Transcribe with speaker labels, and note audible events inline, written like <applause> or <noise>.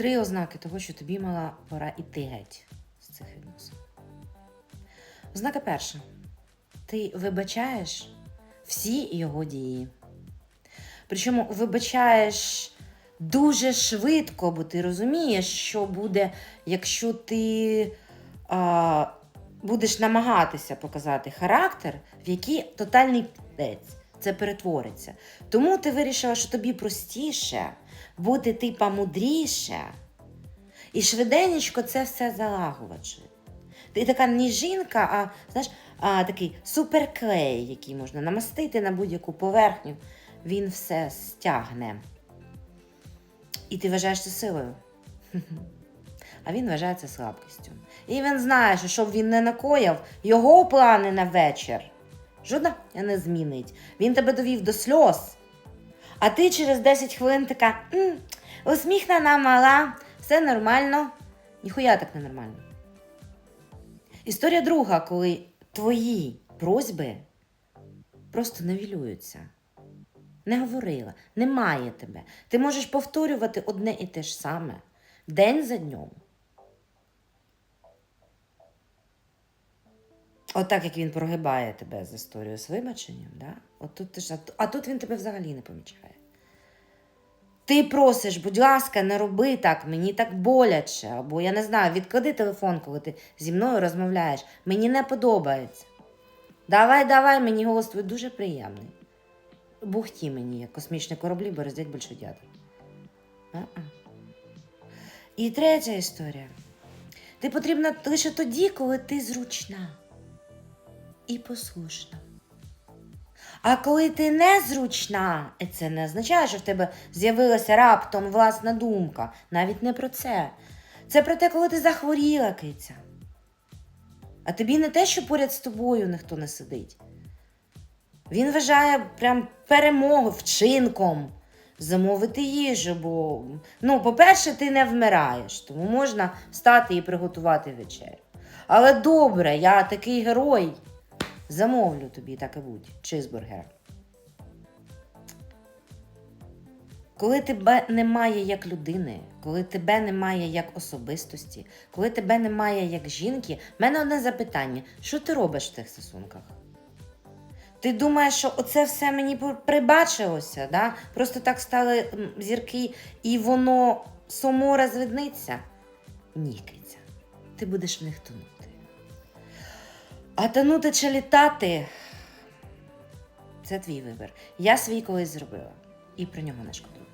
Speaker 1: три ознаки того, що тобі мала пора іти геть з цих відносин. Ознака перша. Ти вибачаєш всі його дії. Причому вибачаєш дуже швидко, бо ти розумієш, що буде, якщо ти а, будеш намагатися показати характер, в який тотальний піздець це перетвориться. Тому ти вирішила, що тобі простіше бути типа мудріше і швиденечко це все залагувати. Ти така не жінка, а знаєш, а, такий суперклей, який можна намастити на будь-яку поверхню, він все стягне. І ти вважаєш це силою. <laughs> А він вважає це слабкістю. І він знає, що щоб він не накояв, його плани на вечір жодна не змінить. Він тебе довів до сльоз. А ти через 10 хвилин така «М, усміхнена мала, все нормально. Ніхуя так не нормально. Історія друга, коли твої просьби просто навілюються. Не говорила, немає тебе. Ти можеш повторювати одне і те ж саме день за днем. Отак, як він прогибає тебе з історією з вибаченням, да? От тут ти ж, а тут він тебе взагалі не помічає. Ти просиш, будь ласка, не роби так, мені так боляче. Або я не знаю, відклади телефон, коли ти зі мною розмовляєш. Мені не подобається. Давай, давай, мені голос твій дуже приємний. Бухті мені, як космічні кораблі, бороздять большодята. А-а. І третя історія. Ти потрібна лише тоді, коли ти зручна і послушна. А коли ти незручна, це не означає, що в тебе з'явилася раптом власна думка. Навіть не про це. Це про те, коли ти захворіла, киця. А тобі не те, що поряд з тобою ніхто не сидить. Він вважає прям перемогу вчинком замовити їжу, бо, ну, по-перше, ти не вмираєш, тому можна встати і приготувати вечерю. Але добре, я такий герой. Замовлю тобі так і будь, чизбургер. Коли тебе немає як людини, коли тебе немає як особистості, коли тебе немає як жінки, в мене одне запитання: що ти робиш в тих стосунках? Ти думаєш, що оце все мені прибачилося, да? просто так стали зірки, і воно само розвидниться? Ні, киця, ти будеш в них тонути. А чи літати це твій вибір. Я свій колись зробила і про нього не шкодую.